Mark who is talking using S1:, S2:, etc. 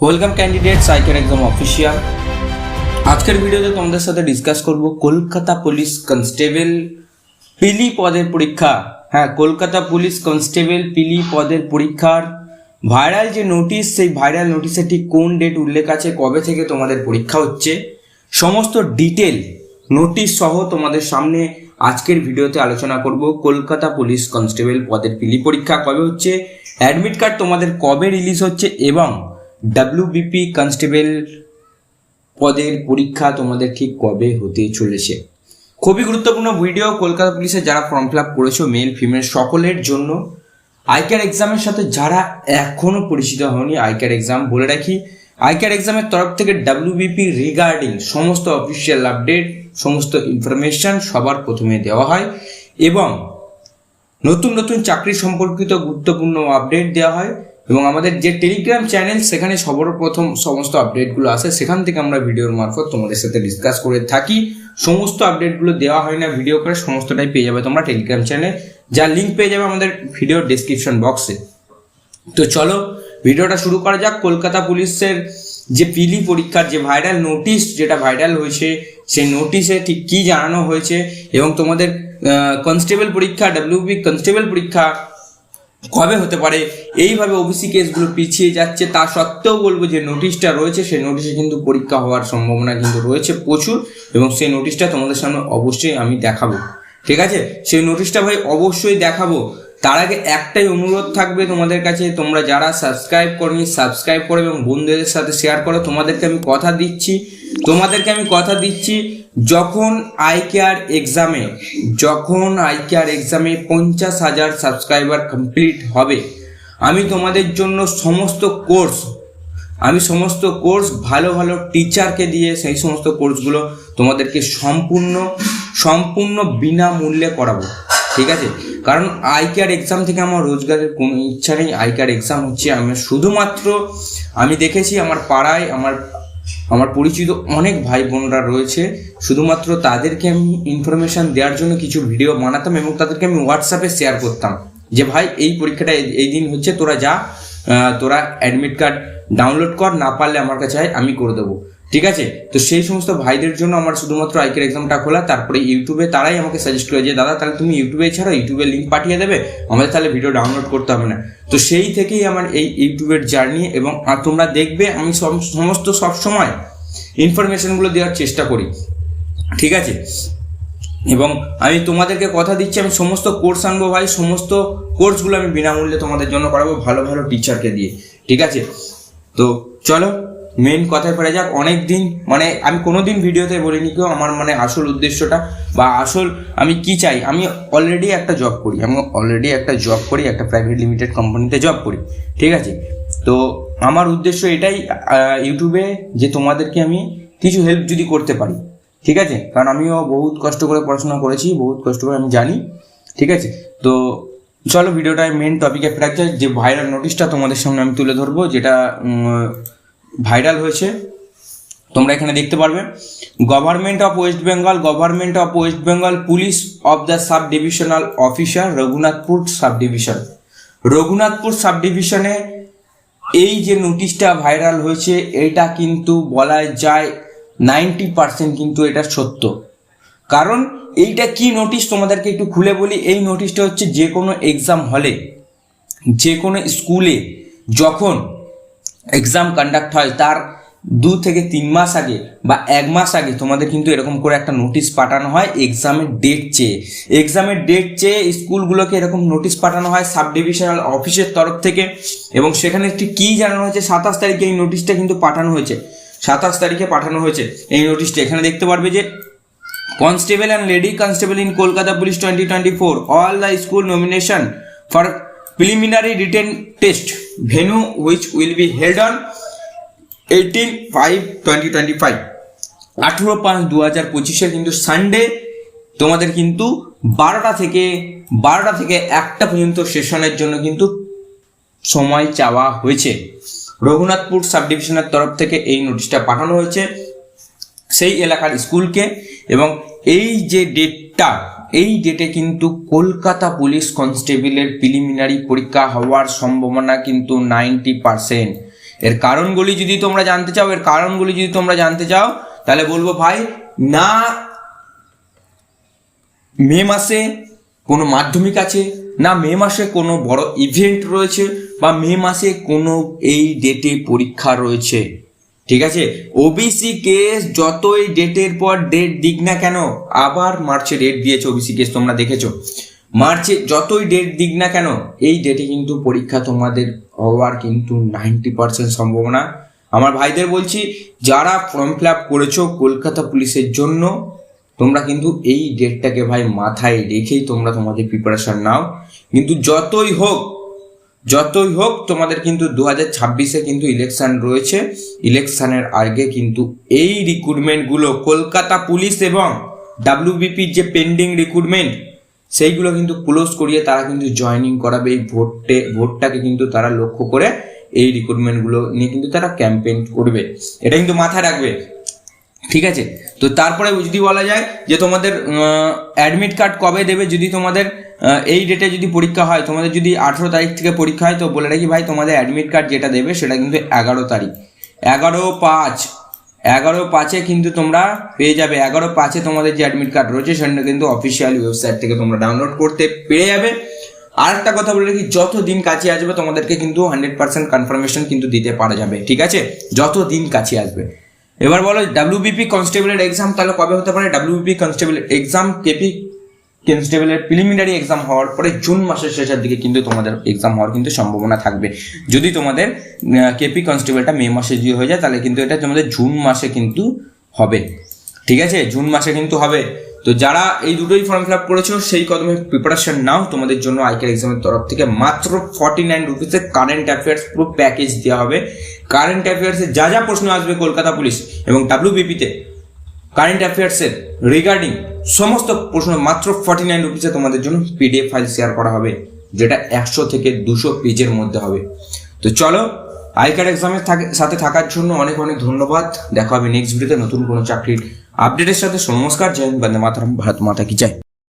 S1: Welcome candidate cycle exam official আজকের ভিডিওতে তোমাদের সাথে ডিসকাস করব কলকাতা পুলিশ কনস্টেবল পিলি পদের পরীক্ষা। হ্যাঁ কলকাতা পুলিশ কনস্টেবল পিলি পদের পরীক্ষার ভাইরাল যে নোটিশ সেই ভাইরাল নোটিশে ঠিক কোন ডেট উল্লেখ আছে, কবে থেকে তোমাদের পরীক্ষা হচ্ছে, সমস্ত ডিটেল নোটিশ সহ তোমাদের সামনে আজকের ভিডিওতে আলোচনা করব কলকাতা পুলিশ কনস্টেবল পদের পিলি পরীক্ষা কবে হচ্ছে অ্যাডমিট কার্ড তোমাদের কবে রিলিজ হচ্ছে এবং ডাব্লিউবিপি কনস্টেবল পদের পরীক্ষা তোমাদের ঠিক কবে হতে চলেছে? খুবই গুরুত্বপূর্ণ ভিডিও কলকাতা পুলিশে যারা ফর্ম ফিল আপ করেছ মেল ফিমেল সকলের জন্য। আইকার এক্সামের সাথে যারা এখনও পরিচিত হয়নি আইকার এক্সাম বলে রাখি। আইকার এক্সামের তরফ থেকে ডাব্লিউবিপি রিগার্ডিং সমস্ত অফিসিয়াল আপডেট সমস্ত ইনফরমেশন সবার প্রথমে দেওয়া হয় এবং নতুন নতুন চাকরি সম্পর্কিত গুরুত্বপূর্ণ আপডেট দেওয়া হয়। এবং আমাদের যে টেলিগ্রাম চ্যানেল সেখানে সর্বপ্রথম সমস্ত আপডেটগুলো আসে, সেখান থেকে আমরা ভিডিওর মারফত তোমাদের সাথে ডিসকাস করে থাকি। সমস্ত আপডেটগুলো দেওয়া হয় না ভিডিও করে সমস্তটাই পেয়ে যাবে তোমরা টেলিগ্রাম চ্যানেলে যার লিঙ্ক পেয়ে যাবে আমাদের ভিডিওর ডেসক্রিপশন বক্সে তো চলো ভিডিওটা শুরু করা যাক। কলকাতা পুলিশের যে পিলি পরীক্ষার যে ভাইরাল নোটিশ যেটা ভাইরাল হয়েছে, সেই নোটিশে ঠিক কী জানানো হয়েছে এবং তোমাদের কনস্টেবল পরীক্ষা ডাব্লিউবি কনস্টেবল পরীক্ষা কবে হতে পারে? এইভাবে ওবিসি কেসগুলো পিছিয়ে যাচ্ছে। তা সত্ত্বেও বলব যে নোটিশটা রয়েছে, সেই নোটিশে কিন্তু পরীক্ষা হওয়ার সম্ভাবনা কিন্তু রয়েছে প্রচুর এবং সেই নোটিশটা তোমাদের সামনে অবশ্যই আমি দেখাবো। ঠিক আছে? সেই নোটিশটা ভাই অবশ্যই দেখাবো। তার আগে একটাই অনুরোধ থাকবে তোমাদের কাছে, তোমরা যারা সাবস্ক্রাইব করনি সাবস্ক্রাইব করো এবং বন্ধুদের সাথে শেয়ার করো। তোমাদেরকে আমি কথা দিচ্ছি। তোমাদেরকে আমি কথা দিচ্ছি, যখন আই কেয়ার এক্সামে যখন আই কেয়ার এক্সামে পঞ্চাশ হাজার সাবস্ক্রাইবার কমপ্লিট হবে, আমি তোমাদের জন্য সমস্ত কোর্স আমি সমস্ত কোর্স ভালো ভালো টিচারকে দিয়ে সেই সমস্ত কোর্সগুলো তোমাদেরকে সম্পূর্ণ সম্পূর্ণ বিনামূল্যে করাবো। ঠিক আছে? কারণ আই কেয়ার এক্সাম থেকে আমার রোজগারের কোনো ইচ্ছা নেই। আই কেয়ার এক্সাম হচ্ছে আমি শুধুমাত্র আমি দেখেছি আমার পাড়ায় আমার আমার পরিচিত অনেক ভাই বোনরা রয়েছে। শুধুমাত্র তাদেরকে আমি ইনফরমেশন দেওয়ার জন্য কিছু ভিডিও বানাতাম এবং তাদেরকে আমি হোয়াটসঅ্যাপে শেয়ার করতাম। যে ভাই, এই পরীক্ষাটা এই- দিন হচ্ছে, তোরা যা তোরা অ্যাডমিট কার্ড ডাউনলোড কর, না পারলে আমার কাছে আমি করে দেবো। ঠিক আছে? তো সেই সমস্ত ভাইদের জন্য আমার শুধুমাত্র আইকের এক্সামটা খোলা, তারপরে ইউটিউবে তারাই আমাকে সাজেস্ট করে যে, দাদা, তাহলে তুমি ইউটিউবে ছাড়ো ইউটিউবের লিঙ্ক পাঠিয়ে দেবে, আমাদের তাহলে ভিডিও ডাউনলোড করতে হবে না। তো সেই থেকেই আমার এই ইউটিউবের জার্নি এবং আর তোমরা দেখবে আমি সমস্ত সব সময় ইনফরমেশনগুলো দেওয়ার চেষ্টা করি। ঠিক আছে? এবং আমি তোমাদেরকে কথা দিচ্ছি, আমি সমস্ত কোর্স আনব ভাই, সমস্ত কোর্সগুলো আমি বিনামূল্যে তোমাদের জন্য করাবো, ভালো ভালো টিচারকে দিয়ে। ঠিক আছে? তো চলো। মেন কথায় পড়ে যাক অনেক দিন মানে আমি কোনো দিন ভিডিওতে বলিনি কেউ আমার মানে আসল উদ্দেশ্যটা বা আসল আমি কি চাই। আমি অলরেডি একটা জব করি, আমি অলরেডি একটা জব করি, একটা প্রাইভেট লিমিটেড কোম্পানিতে জব করি, ঠিক আছে? তো আমার উদ্দেশ্য এটাই ইউটিউবে যে তোমাদেরকে আমি কিছু হেল্প যদি করতে পারি, ঠিক আছে? কারণ আমিও বহুত কষ্ট করে পড়াশোনা করেছি, বহুত কষ্ট করে আমি জানি, ঠিক আছে? তো চলো ভিডিওটা মেন টপিকে ফেরা যে ভাইরাল নোটিশটা তোমাদের সামনে আমি তুলে ধরবো, যেটা ভাইরাল হয়েছে। তোমরা এখানে দেখতে পারবে। Government of West Bengal government of West Bengal police of the sub divisional officer Raghunathpur sub division Raghunathpur sub ডিভিশনে এই যে নোটিশটা ভাইরাল হয়েছে, এটা কিন্তু বলা যায় নাইনটি পার্সেন্ট কিন্তু এটা সত্য। কারণ এইটা কি নোটিশ তোমাদেরকে একটু খুলে বলি। এই নোটিশটা হচ্ছে যে কোনো এক্সাম হলে যে কোনো স্কুলে যখন এক্সাম কন্ডাক্ট হয়, তার দু থেকে তিন মাস আগে বা এক মাস আগে তোমাদের কিন্তু এরকম করে একটা নোটিশ পাঠানো হয় এক্সামের ডেট চেয়ে। এক্সামের ডেট চেয়ে স্কুলগুলোকে এরকম নোটিশ পাঠানো হয় সাব ডিভিশনাল অফিসের তরফ থেকে এবং সেখানে একটি কী জানানো হয়েছে, সাতাশ তারিখে এই নোটিশটা কিন্তু পাঠানো হয়েছে। সাতাশ তারিখে পাঠানো হয়েছে এই নোটিশটা এখানে দেখতে পারবে যে Constable and Lady Constable in Kolkata Police 2024. All the school nomination for preliminary written test venue which will be held on 18 5 2025 আঠেরো পাঁচ দু হাজার পঁচিশে কিন্তু সানডে তোমাদের কিন্তু বারোটা থেকে বারোটা থেকে একটা পর্যন্ত সেশনের জন্য কিন্তু সময় চাওয়া হয়েছে। রঘুনাথপুর সাব ডিভিশনের তরফ থেকে এই নোটিশটা পাঠানো হয়েছে। সেই এলাকার স্কুলকে এবং এই যে ডেটটা এই ডেটে কিন্তু কলকাতা পুলিশ কনস্টেবলের প্রিলিমিনারি পরীক্ষা হওয়ার সম্ভাবনা কিন্তু নাইনটি পার্সেন্ট। এর কারণগুলি যদি তোমরা জানতে চাও, এর কারণগুলি যদি তোমরা জানতে চাও, তাহলে বলব ভাই, না মে মাসে কোনো মাধ্যমিক আছে, না মে মাসে কোনো বড় ইভেন্ট রয়েছে, বা মে মাসে কোনো এই ডেটে পরীক্ষা রয়েছে। ঠিক আছে? ওবিসি কেস যতই ডেটের পর ডেট দিক না কেন, আবার মার্চে ডেট দিয়েছে ওবিসি কেস তোমরা দেখেছ। মার্চে যতই ডেট দিক না কেন, এই ডেটে কিন্তু পরীক্ষা তোমাদের হওয়ার কিন্তু নাইনটি পার্সেন্ট সম্ভাবনা। আমার ভাইদের বলছি, যারা ফর্ম ফিল আপ করেছ কলকাতা পুলিশের জন্য, তোমরা কিন্তু এই ডেটটাকে ভাই মাথায় রেখেই তোমরা তোমাদের প্রিপারেশন নাও। কিন্তু যতই হোক যতই হোক, তোমাদের কিন্তু দু হাজার ছাব্বিশে কিন্তু ইলেকশন রয়েছে। ইলেকশনের আগে কিন্তু এই রিক্রুটমেন্টগুলো কলকাতা পুলিশ এবং ডাব্লিউবিপির যে পেন্ডিং রিক্রুটমেন্ট সেইগুলো কিন্তু ক্লোজ করিয়ে তারা কিন্তু জয়েনিং করাবে। এই ভোটে, ভোটটাকে কিন্তু তারা লক্ষ্য করে এই রিক্রুটমেন্টগুলো নিয়ে কিন্তু তারা ক্যাম্পেইন করবে। এটা কিন্তু মাথায় রাখবে। ঠিক আছে? তো তারপরে যদি বলা যায় যে তোমাদের অ্যাডমিট কার্ড কবে দেবে যদি তোমাদের এই ডেটে যদি পরীক্ষা হয়, তোমাদের যদি আঠেরো তারিখ থেকে পরীক্ষা হয়, তো বলে রাখি ভাই, তোমাদের অ্যাডমিট কার্ড যেটা দেবে সেটা কিন্তু এগারো তারিখ। এগারো পাঁচ। এগারো পাঁচে কিন্তু তোমরা পেয়ে যাবে। এগারো পাঁচে তোমাদের যে অ্যাডমিট কার্ড রয়েছে, সেটা কিন্তু অফিসিয়াল ওয়েবসাইট থেকে তোমরা ডাউনলোড করতে পেরে যাবে। আর একটা কথা বলে রাখি, যত দিন কাছে আসবে, তোমাদেরকে কিন্তু হান্ড্রেড পার্সেন্ট কনফার্মেশন কিন্তু দিতে পারা যাবে, ঠিক আছে? যত দিন কাছে আসবে। এবার বলো ডাব্লিউবিপি কনস্টেবলের এক্সাম তাহলে কবে হতে পারে? ডাব্লিউবিপি কনস্টেবলের এক্সাম কেপি কনস্টেবলের প্রিলিমিনারি এক্সাম হওয়ার পরে জুন মাসের শেষের দিকে কিন্তু তোমাদের এক্সাম হওয়ার কিন্তু সম্ভাবনা থাকবে। যদি তোমাদের কেপি কনস্টেবলটা মে মাসে যদি হয়ে যায়, তাহলে কিন্তু এটা তোমাদের জুন মাসে কিন্তু হবে। ঠিক আছে? জুন মাসে কিন্তু হবে। তো যারা এই দুটোই ফর্ম ফিল আপ করেছ, সেই কদমে প্রিপারেশন নাও। তোমাদের জন্য আইকার এক্সামের তরফ থেকে মাত্র ফর্টি নাইন রুপিসে কারেন্ট অ্যাফেয়ার্স পুরো প্যাকেজ দেওয়া হবে। কারেন্ট অ্যাফেয়ার্সে যা যা প্রশ্ন আসবে কলকাতা পুলিশ এবং ডাব্লিউবিপিতে কারেন্ট অ্যাফেয়ার্সের রিগার্ডিং সমস্ত প্রশ্ন মাত্র ফর্টি নাইন রুপিসে তোমাদের জন্য পিডিএফ ফাইল শেয়ার করা হবে, যেটা একশো থেকে দুশো পেজের মধ্যে হবে। তো চলো আই কার্ড এক্সামের সাথে থাকার জন্য অনেক অনেক ধন্যবাদ। দেখা হবে নেক্সট ভিডিওতে নতুন কোনো চাকরির আপডেটের সাথে। নমস্কার, জয় বন্দে মাতরম, ভারত মাতা কি জয়।